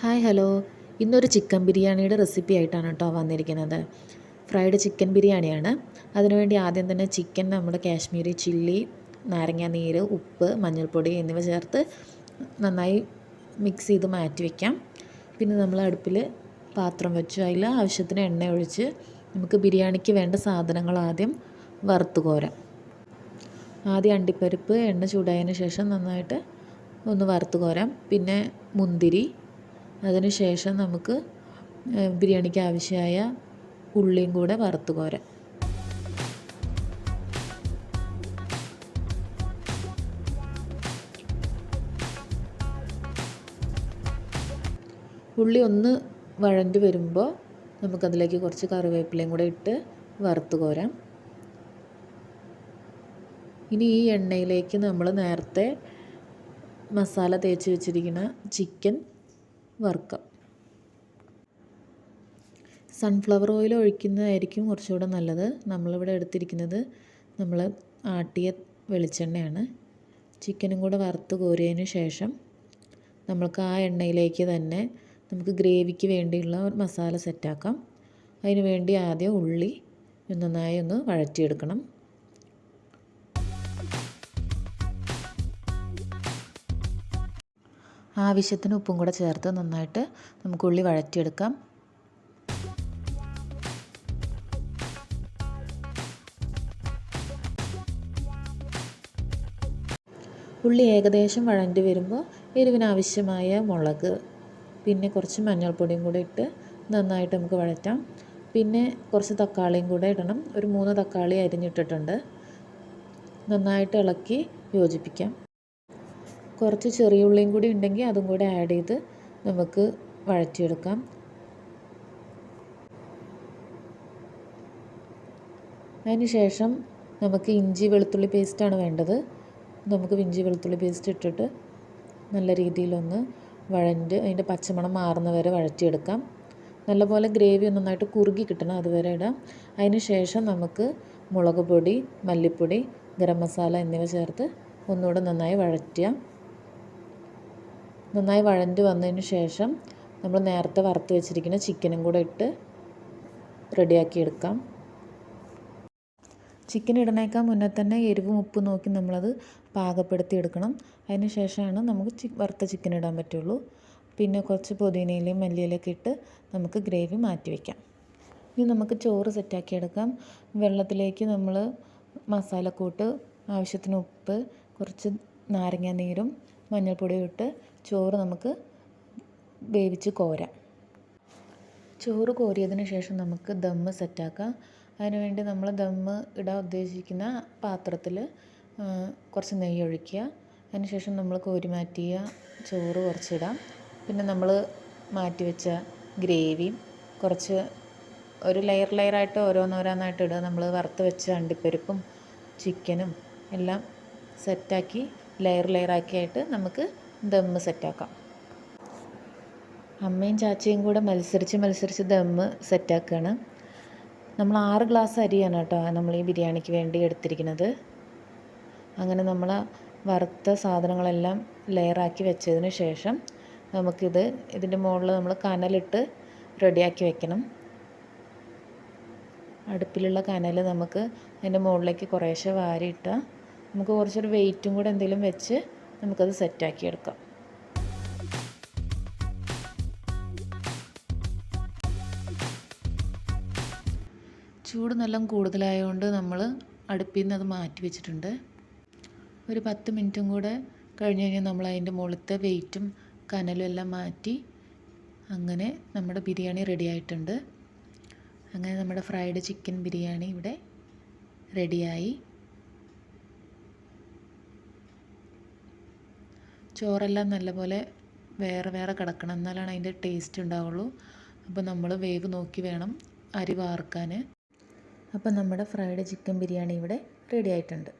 Hi hello. ഇന്നൊരു chicken ബിരിയാണിയുടെ recipe ആയിട്ടാണ് കേട്ടോ വന്നിരിക്കുന്നത്. ഫ്രൈഡ് ചിക്കൻ ബിരിയാണിയാണ്. അതിനുവേണ്ടി ആദ്യം തന്നെ ചിക്കൻ നമ്മുടെ കാശ്മീരി ചില്ലി നാരങ്ങ നീര് ഉപ്പ് മഞ്ഞൾപ്പൊടി എന്നിവ ചേർത്ത് നന്നായി മിക്സ് ചെയ്ത് മാറ്റി വയ്ക്കാം പിന്നെ നമ്മൾ അടുപ്പിൽ പാത്രം വെച്ച്. അതിൽ ആവശ്യത്തിന് എണ്ണ ഒഴിച്ച് നമുക്ക് ബിരിയാണിക്ക് വേണ്ട സാധനങ്ങൾ ആദ്യം വറുത്ത് കോരാം. ആദ്യം അണ്ടിപ്പരിപ്പ് എണ്ണ ചൂടായതിന് ശേഷം നന്നായിട്ട് ഒന്ന് വറുത്ത് കോരാം. പിന്നെ മുന്തിരി അതിന് ശേഷം നമുക്ക് ബിരിയാണിക്ക് ആവശ്യമായ ഉള്ളിയും കൂടെ വറുത്ത് കോരാം. ഉള്ളി ഒന്ന് വഴണ്ട് വരുമ്പോൾ നമുക്കതിലേക്ക് കുറച്ച് കറിവേപ്പിലയും കൂടെ ഇട്ട് വറുത്ത് കോരാം. ഇനി ഈ എണ്ണയിലേക്ക് നമ്മൾ നേരത്തെ മസാല തേച്ച് വെച്ചിരിക്കുന്ന ചിക്കൻ വറുക്കാം സൺഫ്ലവർ ഓയിൽ ഒഴിക്കുന്നതായിരിക്കും കുറച്ചുകൂടെ നല്ലത്. നമ്മളിവിടെ എടുത്തിരിക്കുന്നത് നമ്മൾ ആട്ടിയ വെളിച്ചെണ്ണയാണ്. ചിക്കനും കൂടെ വറുത്ത് കോരിയതിന് ശേഷം നമ്മൾക്ക് ആ എണ്ണയിലേക്ക് തന്നെ നമുക്ക് ഗ്രേവിക്ക് വേണ്ടിയുള്ള ഒരു മസാല സെറ്റാക്കാം അതിന് വേണ്ടി ആദ്യം ഉള്ളി നന്നായി ഒന്ന് വഴറ്റിയെടുക്കണം. ആവശ്യത്തിന് ഉപ്പും കൂടെ ചേർത്ത് നന്നായിട്ട് നമുക്ക് ഉള്ളി വഴറ്റിയെടുക്കാം. ഉള്ളി ഏകദേശം വഴണ്ടി വരുമ്പോൾ എരിവിനാവശ്യമായ മുളക് പിന്നെ കുറച്ച് മഞ്ഞൾപ്പൊടിയും കൂടെ ഇട്ട് നന്നായിട്ട് നമുക്ക് വഴറ്റാം. പിന്നെ കുറച്ച് തക്കാളിയും കൂടെ ഇടണം. ഒരു മൂന്ന് തക്കാളി അരിഞ്ഞിട്ടിട്ടുണ്ട്. നന്നായിട്ട് ഇളക്കി യോജിപ്പിക്കാം. കുറച്ച് ചെറിയ ഉള്ളിയും കൂടി ഉണ്ടെങ്കിൽ അതും കൂടെ ആഡ് ചെയ്ത് നമുക്ക് വഴറ്റിയെടുക്കാം. ശേഷം നമുക്ക് ഇഞ്ചി വെളുത്തുള്ളി പേസ്റ്റാണ് വേണ്ടത്. നമുക്ക് ഇഞ്ചി വെളുത്തുള്ളി പേസ്റ്റ് ഇട്ടിട്ട് നല്ല രീതിയിലൊന്ന് വഴണ്ട് അതിന്റെ പച്ചമണം മാറുന്ന വരെ വഴറ്റിയെടുക്കാം. നല്ലപോലെ ഗ്രേവി ഒന്ന് നന്നായിട്ട് കുറുകി കിട്ടണം അതുവരെ ഇടാം. അതിന് ശേഷം നമുക്ക് മുളക് പൊടി മല്ലിപ്പൊടി ഗരം മസാല എന്നിവ ചേർത്ത് ഒന്നുകൂടെ നന്നായി വഴറ്റുക നന്നായി വഴണ്ട് വന്നതിന് ശേഷം നമ്മൾ നേരത്തെ വറുത്ത് വെച്ചിരിക്കുന്ന ചിക്കനും കൂടെ ഇട്ട് റെഡിയാക്കി എടുക്കാം. ചിക്കൻ ഇടണേക്കാൾ മുന്നേ തന്നെ എരിവും ഉപ്പും നോക്കി നമ്മളത് പാകപ്പെടുത്തി എടുക്കണം. അതിന് ശേഷമാണ് നമുക്ക് ചി വറുത്ത ചിക്കൻ ഇടാൻ പറ്റുള്ളൂ. പിന്നെ കുറച്ച് പുതിനയിലയും മല്ലിയിലൊക്കെ ഇട്ട് നമുക്ക് ഗ്രേവി മാറ്റി വയ്ക്കാം ഇനി നമുക്ക് ചോറ് സെറ്റാക്കി എടുക്കാം. വെള്ളത്തിലേക്ക് നമ്മൾ മസാലക്കൂട്ട് ആവശ്യത്തിന് ഉപ്പ് കുറച്ച് നാരങ്ങ നീരും മഞ്ഞൾപ്പൊടിയും ഇട്ട് ചോറ് നമുക്ക് വേവിച്ച് കോരാം. ചോറ് കോരിയതിന് ശേഷം നമുക്ക് ദമ്മ് സെറ്റാക്കാം. അതിനുവേണ്ടി നമ്മൾ ദമ്മ് ഇടാൻ ഉദ്ദേശിക്കുന്ന പാത്രത്തിൽ കുറച്ച് നെയ്യ് ഒഴിക്കുക. അതിന് ശേഷം നമ്മൾ കോരി മാറ്റിയ ചോറ് കുറച്ചിടാം. പിന്നെ നമ്മൾ മാറ്റി വെച്ച ഗ്രേവിയും കുറച്ച് ഒരു ലെയർ ലെയറായിട്ട് ഓരോന്നോരോന്നായിട്ട് ഇടുക. നമ്മൾ വറുത്ത് വെച്ച അണ്ടിപ്പരിപ്പും ചിക്കനും എല്ലാം സെറ്റാക്കി ലെയർ ലെയറാക്കിയായിട്ട് നമുക്ക് ദമ്മ് സെറ്റാക്കാം അമ്മയും ചാച്ചയും കൂടെ മത്സരിച്ച് മത്സരിച്ച് ദമ്മ് സെറ്റാക്കുകയാണ് നമ്മൾ ആറ് ഗ്ലാസ് അരിയാണ് കേട്ടോ നമ്മൾ ഈ ബിരിയാണിക്ക് വേണ്ടി എടുത്തിരിക്കുന്നത്. അങ്ങനെ നമ്മൾ വറുത്ത സാധനങ്ങളെല്ലാം ലെയറാക്കി വെച്ചതിന് ശേഷം നമുക്കിത് ഇതിന്റെ മുകളിൽ നമ്മൾ കനലിട്ട് റെഡിയാക്കി വെക്കണം. അടുപ്പിലുള്ള കനൽ നമുക്ക് അതിന്റെ മുകളിലേക്ക് കുറേശ്ശെ വാരിയിട്ടാൽ നമുക്ക് കുറച്ചൊരു വെയിറ്റും കൂടെ എന്തെങ്കിലും വെച്ച് നമുക്കത് സെറ്റാക്കി എടുക്കാം. ചൂട് നല്ല കൂടുതലായതുകൊണ്ട് നമ്മൾ അടുപ്പിൽ നിന്ന് അത് മാറ്റി വെച്ചിട്ടുണ്ട്. ഒരു പത്ത് മിനിറ്റും കൂടെ കഴിഞ്ഞ് കഴിഞ്ഞാൽ നമ്മൾ അതിന്റെ മുകളിലത്തെ വെയിറ്റും കനലും എല്ലാം മാറ്റി അങ്ങനെ നമ്മുടെ ബിരിയാണി റെഡി ആയിട്ടുണ്ട്. അങ്ങനെ നമ്മുടെ ഫ്രൈഡ് ചിക്കൻ ബിരിയാണി ഇവിടെ റെഡിയായി ചോറെല്ലാം നല്ലപോലെ വേറെ വേറെ കിടക്കണം എന്നാലാണ് അതിന്റെ ടേസ്റ്റ് ഉണ്ടാവുള്ളൂ. അപ്പോൾ നമ്മൾ വേവ് നോക്കി വേണം അരി വാർക്കാൻ അപ്പോൾ നമ്മുടെ ഫ്രൈഡ് ചിക്കൻ ബിരിയാണി ഇവിടെ റെഡി ആയിട്ടുണ്ട്.